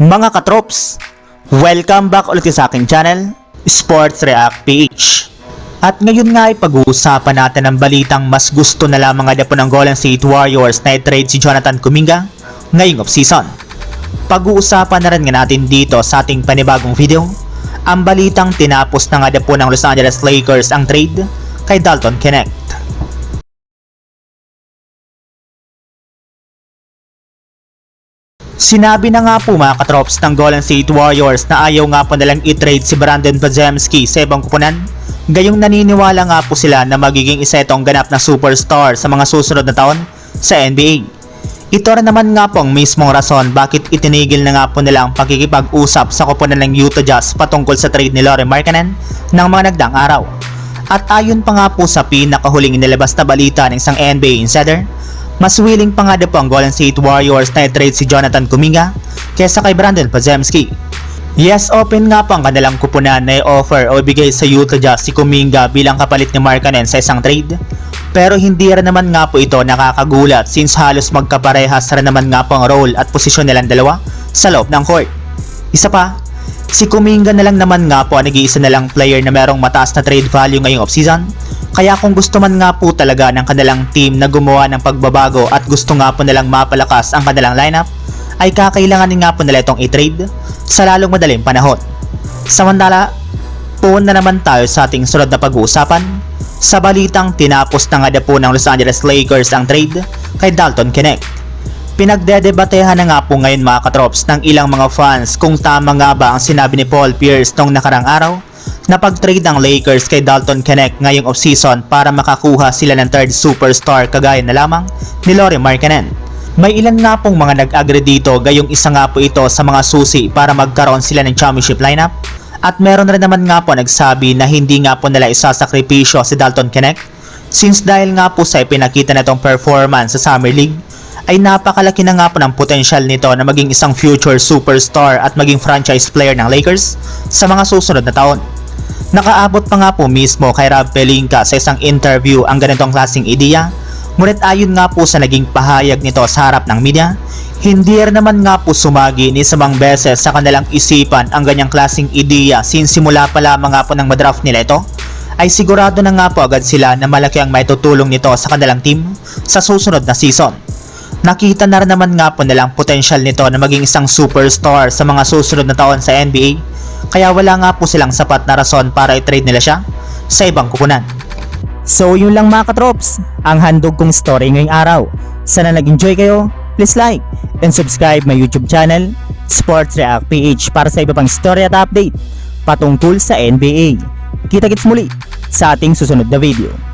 Mga katrops, welcome back ulit sa aking channel, Sports React PH. At ngayon nga ay pag-uusapan natin ang balitang mas gusto na lamang nga po ng Golden State Warriors na i-trade si Jonathan Kuminga ngayong off-season. Pag-uusapan na rin nga natin dito sa ating panibagong video, ang balitang tinapos na nga po ng Los Angeles Lakers ang trade kay Dalton Knecht. Sinabi na nga po mga katrops ng Golden State Warriors na ayaw nga po nilang i-trade si Brandon Podziemski sa ibang kupunan. Gayong naniniwala nga po sila na magiging isa itong ganap na superstar sa mga susunod na taon sa NBA. Ito rin naman nga po ang mismong rason bakit itinigil na nga po nila ang pakikipag-usap sa kupunan ng Utah Jazz patungkol sa trade ni Laurie Markkanen ng mga nagdaang araw. At ayon pa nga po sa pinakahuling inilabas na balita ng isang NBA insider, mas willing pa nga daw po ang Golden State Warriors na i-trade si Jonathan Kuminga kesa kay Brandon Podziemski. Yes, open nga po ang kanilang kupunan na i-offer o ibigay sa Utah Jazz si Kuminga bilang kapalit ni Markkanen sa isang trade. Pero hindi rin naman nga po ito nakakagulat since halos magkaparehas rin naman nga po ang role at posisyon nilang dalawa sa loob ng court. Isa pa, si Kuminga na lang naman nga po ang nag-iisa na lang player na merong mataas na trade value ngayong offseason. Kaya kung gusto man nga po talaga ng kanilang team na gumawa ng pagbabago at gusto nga po nilang mapalakas ang kanilang lineup, ay kakailanganin nga po nila itong i-trade sa lalong madaling panahon. Samantala, puun na naman tayo sa ating sunod na pag-uusapan sa balitang tinapos na nga na po ng Los Angeles Lakers ang trade kay Dalton Knecht. Pinagdedebatehan na nga po ngayon mga katrops ng ilang mga fans kung tama nga ba ang sinabi ni Paul Pierce nung nakarang araw na pag-trade ang Lakers kay Dalton Knecht ngayong offseason para makakuha sila ng third superstar kagaya na lamang ni Laurie Markkanen. May ilan nga pong mga nag-agree dito gayong isa nga po ito sa mga susi para magkaroon sila ng championship lineup at meron rin naman nga po nagsabi na hindi nga po nila isasakripisyo si Dalton Knecht since dahil nga po sa ipinakita na itong performance sa Summer League ay napakalaki na nga po ng potential nito na maging isang future superstar at maging franchise player ng Lakers sa mga susunod na taon. Nakaabot pa nga po mismo kay Rob Pelinka sa isang interview ang ganitong klaseng ideya. Ngunit ayon nga po sa naging pahayag nito sa harap ng media, hindi naman nga po sumagi ni samang beses sa kanilang isipan ang ganyang klaseng ideya since simula pa lamang nga po ng madraft nila ito, ay sigurado na nga po agad sila na malaki ang maitutulong nito sa kanilang team sa susunod na season. Nakita na rin naman nga po nilang potential nito na maging isang superstar sa mga susunod na taon sa NBA, kaya wala nga po silang sapat na rason para i-trade nila siya sa ibang kupunan. So yun lang mga katrops, ang handog kong story ngayong araw. Sana nag-enjoy kayo, please like and subscribe my YouTube channel, Sports React PH para sa iba pang story at update patungkol sa NBA. Kita-kits muli sa ating susunod na video.